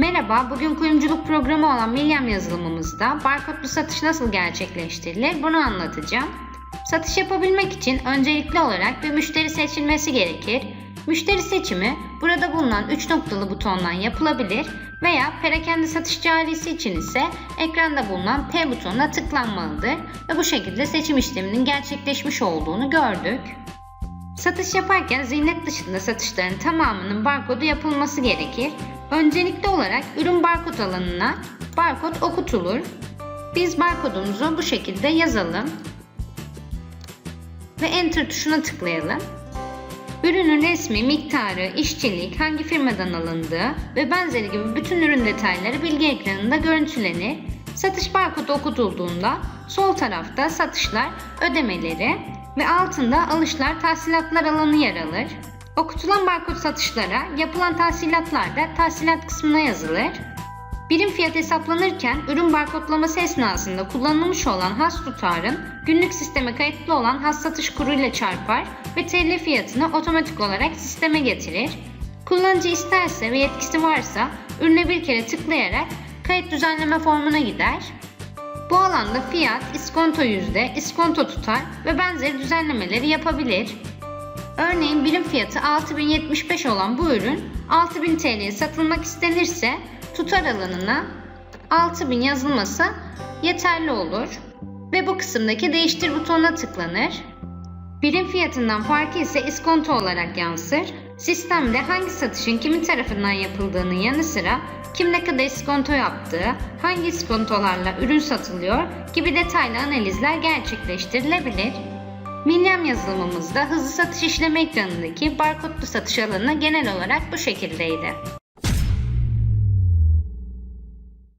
Merhaba, bugün kuyumculuk programı olan Milyam yazılımımızda barkodlu satış nasıl gerçekleştirilir bunu anlatacağım. Satış yapabilmek için öncelikli olarak bir müşteri seçilmesi gerekir. Müşteri seçimi burada bulunan 3 noktalı butondan yapılabilir veya perakende satış carisi için ise ekranda bulunan P butonuna tıklanmalıdır ve bu şekilde seçim işleminin gerçekleşmiş olduğunu gördük. Satış yaparken zihnet dışında satışların tamamının barkodu yapılması gerekir. Öncelikli olarak ürün barkod alanına barkod okutulur. Biz barkodumuzu bu şekilde yazalım ve enter tuşuna tıklayalım. Ürünün resmi, miktarı, işçilik, hangi firmadan alındığı ve benzeri gibi bütün ürün detayları bilgi ekranında görüntülenir. Satış barkodu okutulduğunda sol tarafta satışlar, ödemeleri ve altında alışlar, tahsilatlar alanı yer alır. Okutulan barkod satışlara yapılan tahsilatlar da tahsilat kısmına yazılır. Birim fiyat hesaplanırken ürün barkodlaması esnasında kullanılmış olan has tutarın günlük sisteme kayıtlı olan has satış kuruyla çarpar ve TL fiyatını otomatik olarak sisteme getirir. Kullanıcı isterse ve yetkisi varsa ürüne bir kere tıklayarak kayıt düzenleme formuna gider. Alanda fiyat, iskonto yüzde, iskonto tutar ve benzeri düzenlemeleri yapabilir. Örneğin birim fiyatı 6075 olan bu ürün 6000 TL'ye satılmak istenirse tutar alanına 6000 yazılması yeterli olur ve bu kısımdaki değiştir butonuna tıklanır. Birim fiyatından farkı ise iskonto olarak yansır. Sistemde hangi satışın kimin tarafından yapıldığının yanı sıra kim ne kadar iskonto yaptığı, hangi iskontolarla ürün satılıyor gibi detaylı analizler gerçekleştirilebilir. Milyam yazılımımızda hızlı satış işleme ekranındaki barkodlu satış alanı genel olarak bu şekildeydi.